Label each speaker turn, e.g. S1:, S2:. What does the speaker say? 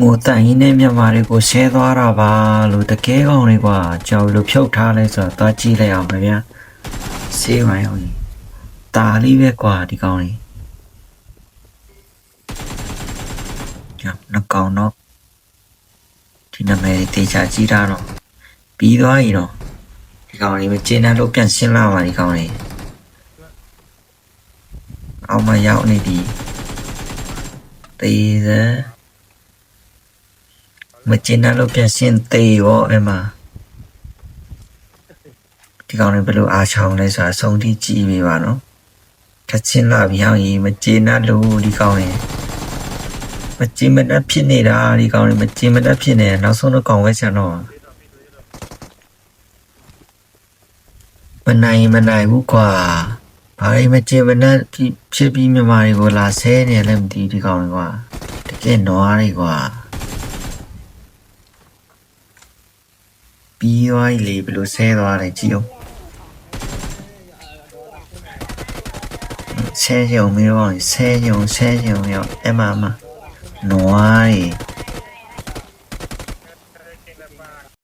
S1: ငိုတန်ရင်နဲ့မြန်မာတွေကိုဆဲသွားတာပါလို့တကယ်ကောင်းလေးကွာကြောက်လို့ဖြုတ်ထားလဲဆိုတော့သွားကြည့်လိုက်အောင်ခင်ဗျာဆေးပါရောကြီးตาလေးပဲကွာဒီကောင်းလေးကြောက်နှကောင်တော့ဒီနာမည်တေချာကြည့်တာတော့ပြီးသွားပြီတော့ဒီကောင်းလေးမကျင်းတဲ့လို့ပြန်ရှင်းလာပါဒီကောင်းလေးအောက်မှာရောက်နေပြီတေးစမ်း မကျင်းတဲ့လို့ပြန်ရှင်းသေးရောအဲ့မှာဒီကောင်လေးဘယ်လိုအားချောင်းလဲဆိုတာအဆုံးထိကြည့်ပေးပါနော်ထချင်းလာပြီးဟောင်းကြီးမကျင်းတဲ့လို့ဒီကောင်လေးမကျင်းမတတ်ဖြစ်နေတာဒီကောင်လေးမကျင်းမတတ်ဖြစ်နေတယ်နောက်ဆုံးတော့ကောင်ဝဲချန်တော့မနိုင်မနိုင်ဘူးကွာဘာလို့မကျင်းမတတ်ဖြစ်ဖြစ်ပြီးမြန်မာတွေကိုလာဆဲနေလဲမသိဘူးဒီကောင်လေးကွာတကယ်နွားတွေကွာ ပြီးွားလေဘယ်လိုဆဲသွားတယ်ကြည့်အောင်ဆဲရုံမျိုးပေါ့ဆဲရုံဆဲရုံရောအမမနွားရီ